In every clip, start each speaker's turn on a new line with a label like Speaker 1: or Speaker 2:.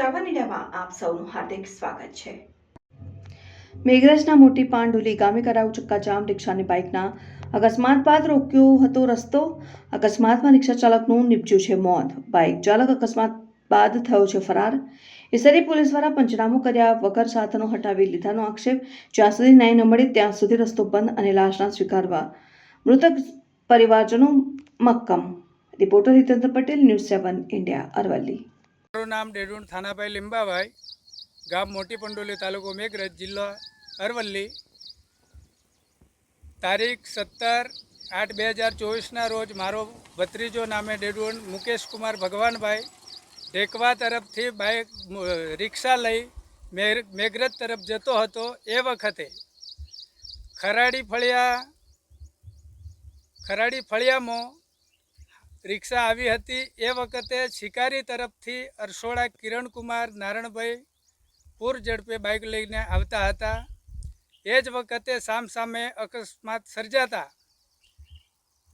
Speaker 1: આપ સૌનું હાર્દિક સ્વાગત છે. મેઘરજના મોટી પાંડુલી ગામે કરાયું ચક્કાજામ રિક્ષાની બાઇકના અકસ્માત બાદ રોક્યો હતો રસ્તો. અકસ્માતમાં રિક્ષા ચાલકનું નિપજ્યું છે મોત. બાઇક ચાલક અકસ્માત બાદ થયો છે ફરાર. ઇસરી પોલીસ દ્વારા પંચનામું કર્યા વગર સાધનો હટાવી લીધાનો આક્ષેપ. જ્યાં સુધી ન્યાય ન મળે ત્યાં સુધી રસ્તો બંધ અને લાશના સ્વીકારવા. મૃતક પરિવારજનો મક્કમ. Reporter Hitendra Patel, news seven, India, Aravalli.
Speaker 2: મારું નામ ડેડુણ થાનાભાઈ લીંબાભાઈ, ગામ મોટી પંડોલી તાલુકો મેઘરજ, જિલ્લો અરવલ્લી. તારીખ સત્તર આઠ બે હજાર ચોવીસના રોજ મારો ભત્રીજો નામે ડેડુણ મુકેશ કુમાર ભગવાનભાઈ ઢેકવા તરફથી બાઇક રિક્ષા લઈ મેઘરજ તરફ જતો હતો એ વખતે. ખરાડી ફળિયા, ખરાડી ફળિયામાં રિક્ષા આવી હતી. એ વખતે શિકારી તરફથી અરસોડા કિરણકુમાર નારણભાઈ પૂર ઝડપે બાઇક લઈને આવતા હતા. એ જ વખતે સામસામે અકસ્માત સર્જાતા.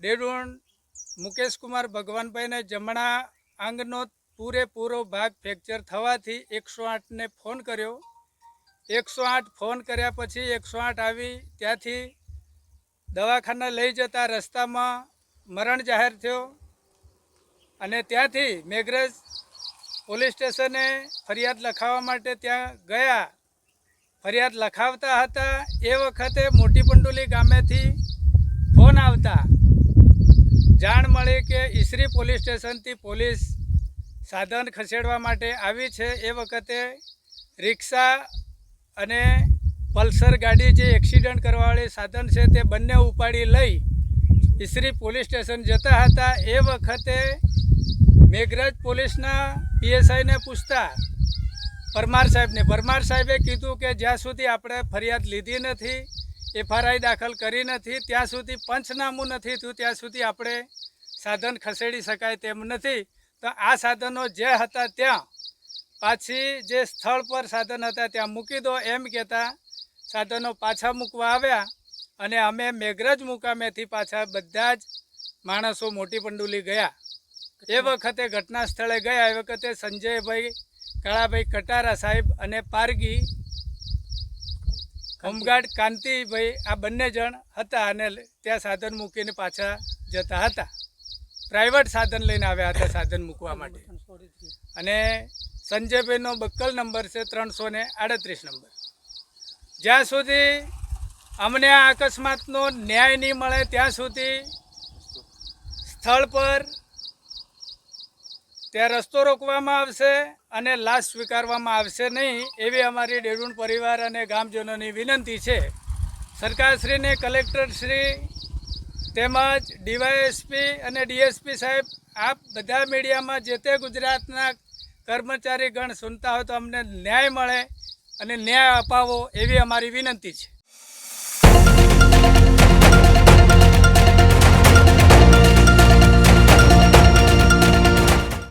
Speaker 2: દેડુણ મુકેશકુમાર ભગવાનભાઈને જમણા આંગનો પૂરેપૂરો ભાગ ફ્રેક્ચર થવાથી એકસો આઠને ફોન કર્યો. એકસો આઠ ફોન કર્યા પછી એકસો આઠ આવી. ત્યાંથી દવાખાના લઈ જતા રસ્તામાં મરણ જાહેર થયો. અને ત્યાંથી મેઘરજ પોલીસ સ્ટેશને ફરિયાદ લખાવવા માટે ત્યાં ગયા. ફરિયાદ લખાવતા હતા, એ વખતે મોટી પંડુલી ગામેથી ફોન આવતા. જાણ મળી કે ઈસરી પોલીસ સ્ટેશનથી પોલીસ સાધન ખસેડવા માટે આવી છે. એ વખતે રિક્ષા અને પલ્સર ગાડી જે એક્સિડન્ટ કરવાવાળી સાધન છે તે બંને ઉપાડી લઈ ઈસરી પોલીસ સ્ટેશન જતા હતા. એ વખતે મેઘરજ પોલીસના પીએસઆઈને પૂછતા, પરમાર સાહેબને, પરમાર સાહેબે કીધું કે જ્યાં સુધી આપણે ફરિયાદ લીધી નથી, એફઆરઆઈ દાખલ કરી નથી, ત્યાં સુધી પંચનામું નથી થયું, ત્યાં સુધી આપણે સાધન ખસેડી શકાય તેમ નથી. તો આ સાધનો જે હતા ત્યાં, પાછી જે સ્થળ પર સાધન હતા ત્યાં મૂકી દો એમ કહેતા સાધનો પાછા મૂકવા આવ્યા અને અમે મેઘરજ મુકામેથી પાછા બધા જ માણસો મોટી પંડુલી ગયા. એ વખતે ઘટના સ્થળે ગયા એ વખતે સંજયભાઈ કાળાભાઈ કટારા સાહેબ અને પારગી હોમગાર્ડ કાંતિભાઈ આ બંને જણ હતા અને ત્યાં સાધન મૂકીને પાછા જતા હતા. પ્રાઇવેટ સાધન લઈને આવ્યા હતા સાધન મૂકવા માટે. અને સંજયભાઈનો બક્કલ નંબર છે ત્રણસો ને આડત્રીસ નંબર. જ્યાં સુધી અમને આ અકસ્માતનો ન્યાય નહીં મળે ત્યાં સુધી સ્થળ પર ત્યાં રસ્તો રોકવામાં આવશે અને લાશ સ્વીકારવામાં આવશે નહીં એવી અમારી ડેડુણ પરિવાર અને ગામજનોની વિનંતી છે. સરકારશ્રીને કલેક્ટરશ્રી તેમજ ડીવાયએસપી અને ડીએસપી સાહેબ, આપ બધા મીડિયામાં જે તે ગુજરાતના કર્મચારીગણ સુનતા હોય તો અમને ન્યાય મળે અને ન્યાય અપાવો એવી અમારી વિનંતી છે.